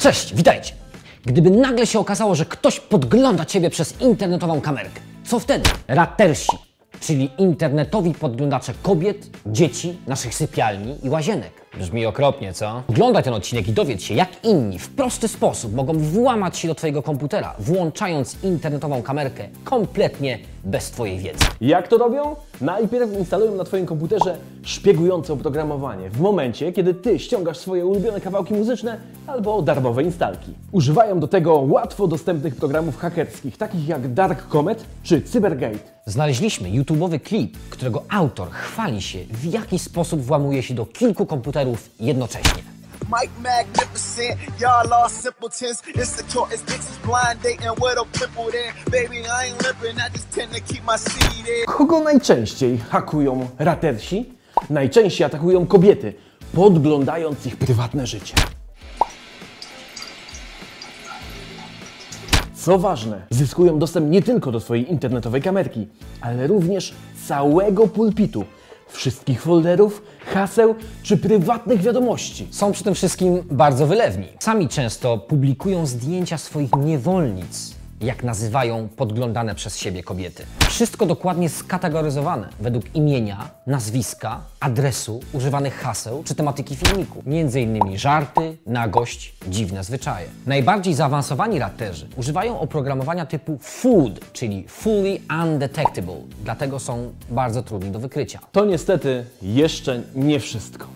Cześć, witajcie. Gdyby nagle się okazało, że ktoś podgląda Ciebie przez internetową kamerkę, co wtedy? Ratersi, czyli internetowi podglądacze kobiet, dzieci, naszych sypialni i łazienek. Brzmi okropnie, co? Oglądaj ten odcinek i dowiedz się, jak inni w prosty sposób mogą włamać się do Twojego komputera, włączając internetową kamerkę kompletnie bez Twojej wiedzy. Jak to robią? Najpierw instalują na Twoim komputerze szpiegujące oprogramowanie w momencie, kiedy Ty ściągasz swoje ulubione kawałki muzyczne albo darmowe instalki. Używają do tego łatwo dostępnych programów hakerskich, takich jak Dark Comet czy Cybergate. Znaleźliśmy YouTube'owy klip, którego autor chwali się, w jaki sposób włamuje się do kilku komputerów jednocześnie. Mike Magnificent, y'all simpletons. It's the dicks is blind with a pimple. Baby, I ain't I just tend to keep my in. Kogo najczęściej hakują ratersi? Najczęściej atakują kobiety, podglądając ich prywatne życie. Co ważne, zyskują dostęp nie tylko do swojej internetowej kamerki, ale również całego pulpitu, wszystkich folderów, haseł czy prywatnych wiadomości. Są przy tym wszystkim bardzo wylewni. Sami często publikują zdjęcia swoich niewolnic, jak nazywają podglądane przez siebie kobiety. Wszystko dokładnie skategoryzowane według imienia, nazwiska, adresu, używanych haseł czy tematyki filmiku. Między innymi żarty, nagość, dziwne zwyczaje. Najbardziej zaawansowani raterzy używają oprogramowania typu FUD, czyli Fully Undetectable, dlatego są bardzo trudni do wykrycia. To niestety jeszcze nie wszystko.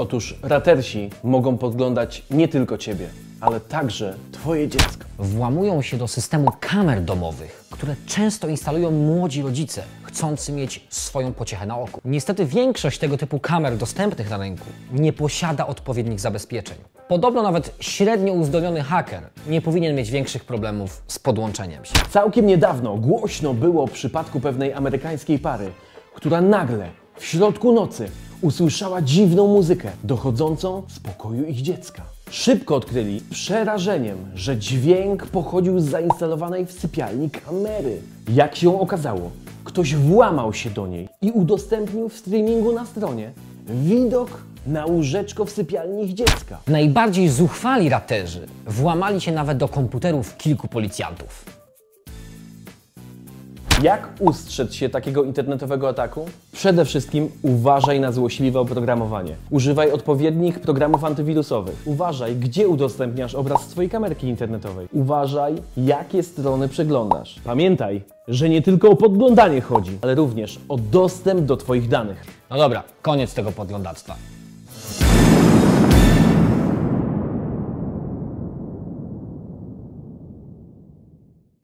Otóż ratersi mogą podglądać nie tylko Ciebie, ale także Twoje dziecko. włamują się do systemu kamer domowych, które często instalują młodzi rodzice, chcący mieć swoją pociechę na oku. Niestety większość tego typu kamer dostępnych na rynku nie posiada odpowiednich zabezpieczeń. Podobno nawet średnio uzdolniony haker nie powinien mieć większych problemów z podłączeniem się. Całkiem niedawno głośno było o przypadku pewnej amerykańskiej pary, która nagle w środku nocy usłyszała dziwną muzykę dochodzącą z pokoju ich dziecka. Szybko odkryli przerażeniem, że dźwięk pochodził z zainstalowanej w sypialni kamery. Jak się okazało, ktoś włamał się do niej i udostępnił w streamingu na stronie widok na łóżeczko w sypialni ich dziecka. Najbardziej zuchwali raterzy włamali się nawet do komputerów kilku policjantów. Jak ustrzec się takiego internetowego ataku? Przede wszystkim uważaj na złośliwe oprogramowanie. Używaj odpowiednich programów antywirusowych. Uważaj, gdzie udostępniasz obraz swojej kamerki internetowej. Uważaj, jakie strony przeglądasz. Pamiętaj, że nie tylko o podglądanie chodzi, ale również o dostęp do Twoich danych. No dobra, koniec tego podglądactwa.